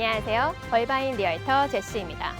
안녕하세요. 얼바인 리얼터 제시입니다.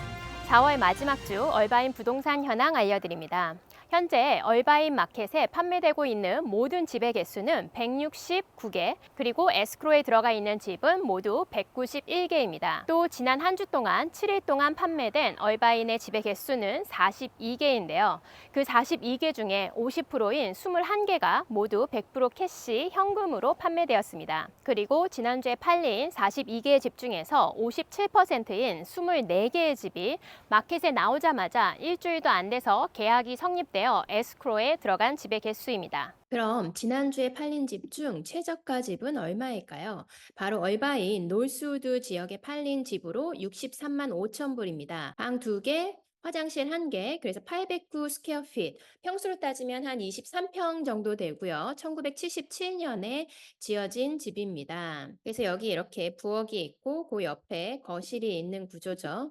4월 마지막 주 얼바인 부동산 현황 알려드립니다. 현재 얼바인 마켓에 판매되고 있는 모든 집의 개수는 169개, 그리고 에스크로에 들어가 있는 집은 모두 191개입니다. 또 지난 한 주 동안 7일 동안 판매된 얼바인의 집의 개수는 42개인데요. 그 42개 중에 50%인 21개가 모두 100% 캐시 현금으로 판매되었습니다. 그리고 지난주에 팔린 42개의 집 중에서 57%인 24개의 집이 마켓에 나오자마자 일주일도 안 돼서 계약이 성립 되어 에스크로에 들어간 집의 개수입니다. 그럼 지난주에 팔린 집 중 최저가 집은 얼마일까요? 바로 얼바인 놀스우드 지역에 팔린 집으로 63만 5천 불입니다. 방 2개, 화장실 1개, 그래서 809 스퀘어 핏. 평수로 따지면 한 23평 정도 되고요. 1977년에 지어진 집입니다. 그래서 여기 이렇게 부엌이 있고 그 옆에 거실이 있는 구조죠.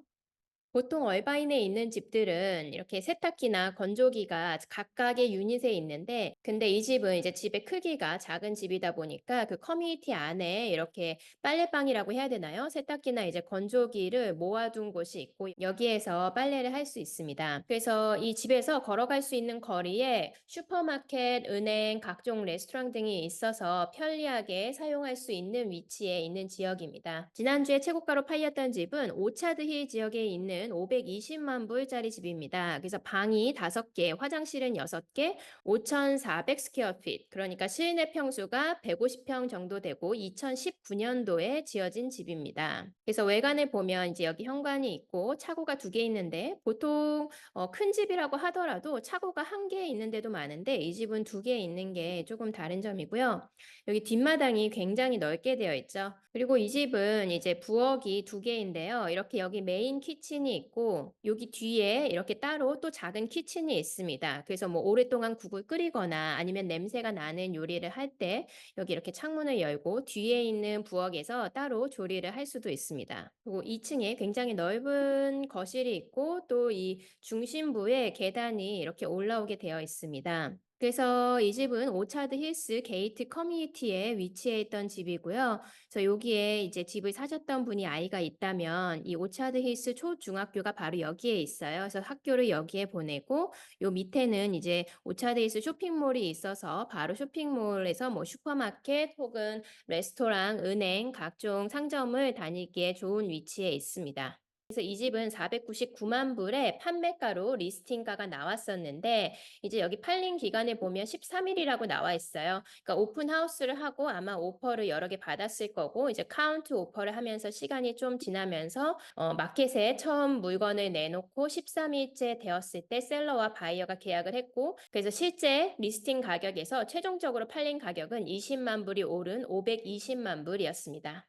보통 얼바인에 있는 집들은 이렇게 세탁기나 건조기가 각각의 유닛에 있는데, 근데 이 집은 이제 집의 크기가 작은 집이다 보니까 그 커뮤니티 안에 이렇게 빨래방이라고 해야 되나요? 세탁기나 이제 건조기를 모아둔 곳이 있고, 여기에서 빨래를 할 수 있습니다. 그래서 이 집에서 걸어갈 수 있는 거리에 슈퍼마켓, 은행, 각종 레스토랑 등이 있어서 편리하게 사용할 수 있는 위치에 있는 지역입니다. 지난주에 최고가로 팔렸던 집은 오차드 힐 지역에 있는 520만 불짜리 집입니다. 그래서 방이 5개, 화장실은 6개, 5,400 스퀘어 핏. 그러니까 실내 평수가 150평 정도 되고 2019년도에 지어진 집입니다. 그래서 외관에 보면 이제 여기 현관이 있고 차고가 두개 있는데 보통 어, 큰 집이라고 하더라도 차고가 한개 있는 데도 많은데 이 집은 두개 있는 게 조금 다른 점이고요. 여기 뒷마당이 굉장히 넓게 되어 있죠. 그리고 이 집은 이제 부엌이 두 개인데요. 이렇게 여기 메인 키친이 있고 여기 뒤에 이렇게 따로 또 작은 키친이 있습니다. 그래서 뭐 오랫동안 국을 끓이거나 아니면 냄새가 나는 요리를 할 때 여기 이렇게 창문을 열고 뒤에 있는 부엌에서 따로 조리를 할 수도 있습니다. 그리고 2층에 굉장히 넓은 거실이 있고 또 이 중심부에 계단이 이렇게 올라오게 되어 있습니다. 그래서 이 집은 오차드 힐스 게이트 커뮤니티에 위치해 있던 집이고요. 그래서 여기에 이제 집을 사셨던 분이 아이가 있다면 이 오차드 힐스 초중학교가 바로 여기에 있어요. 그래서 학교를 여기에 보내고 요 밑에는 이제 오차드 힐스 쇼핑몰이 있어서 바로 쇼핑몰에서 뭐 슈퍼마켓 혹은 레스토랑, 은행, 각종 상점을 다니기에 좋은 위치에 있습니다. 그래서 이 집은 499만 불에 판매가로 리스팅가가 나왔었는데 이제 여기 팔린 기간에 보면 13일이라고 나와 있어요. 그러니까 오픈 하우스를 하고 아마 오퍼를 여러 개 받았을 거고 이제 카운트 오퍼를 하면서 시간이 좀 지나면서 어, 마켓에 처음 물건을 내놓고 13일째 되었을 때 셀러와 바이어가 계약을 했고 그래서 실제 리스팅 가격에서 최종적으로 팔린 가격은 20만 불이 오른 520만 불이었습니다.